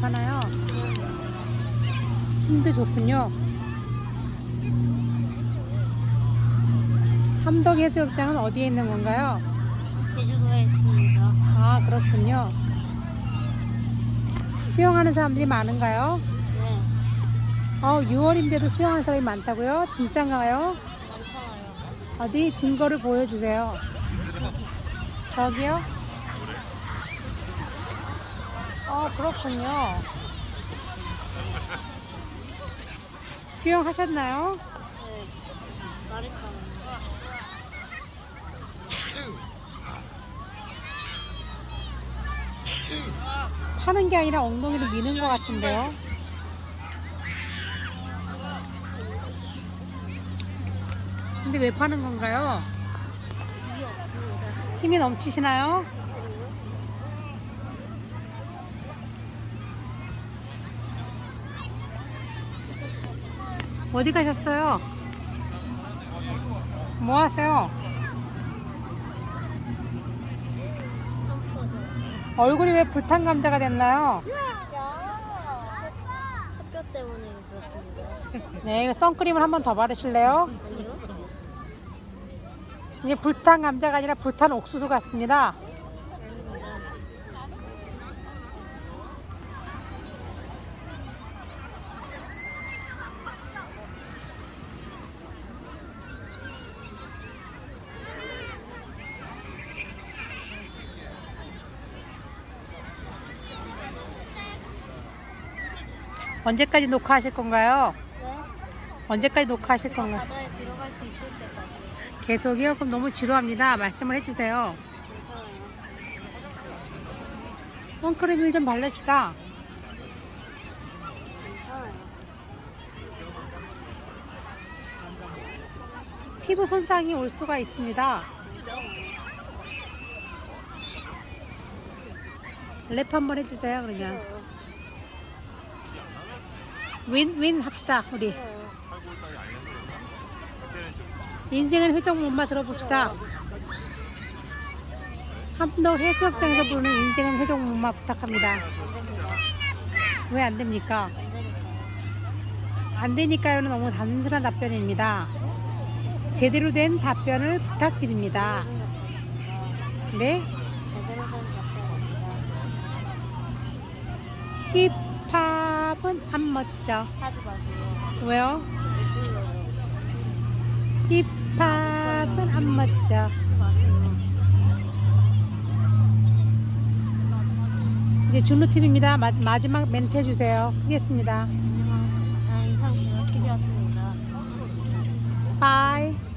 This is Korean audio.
파나요? 힘도 좋군요. 함덕 해수욕장은 어디에 있는 건가요? 제주도에 있습니다. 아, 그렇군요. 수영하는 사람들이 많은가요? 네, 어, 6월인데도 수영하는 사람이 많다고요? 진짠가요? 많잖아요. 어디 증거를 보여주세요. 저기요? 어, 그렇군요. 수영하셨나요? 네. 파는 게 아니라 엉덩이를 미는 것 같은데요. 근데 왜 파는 건가요? 힘이 넘치시나요? 어디 가셨어요? 뭐 하세요? 얼굴이 왜 불탄 감자가 됐나요? 햇볕 때문에 그렇습니다. 네, 이거 선크림을 한 번 더 바르실래요? 아니요? 이게 불탄 감자가 아니라 불탄 옥수수 같습니다. 언제까지 녹화하실 건가요? 네? 언제까지 녹화하실 건가요? 바다에 들어갈 수 있을 때까지. 계속이요? 그럼 너무 지루합니다. 말씀을 해주세요. 괜찮아요. 선크림을 좀. 괜찮아요. 피부 손상이 올 수가 있습니다. 랩 한번 해주세요. 그러면 싫어요. 윈 윈 합시다. 우리. 인생은 회전목마 들어봅시다. 함덕 해수욕장에서 부르는 인생은 회전목마 부탁합니다. 안 됩니다. 왜 안 됩니까? 안 되니까요. 안 되니까요는 너무 단순한 답변입니다. 제대로 된 답변을 부탁드립니다. 네? 힙 합은 안 멋져. 하지 마세요. 왜요? 못 힙합은 안 멋져. 이제 준루팀입니다. 마, 마지막 멘트 해주세요. 하겠습니다. 아, 이상 제가 TV였습니다. 바이.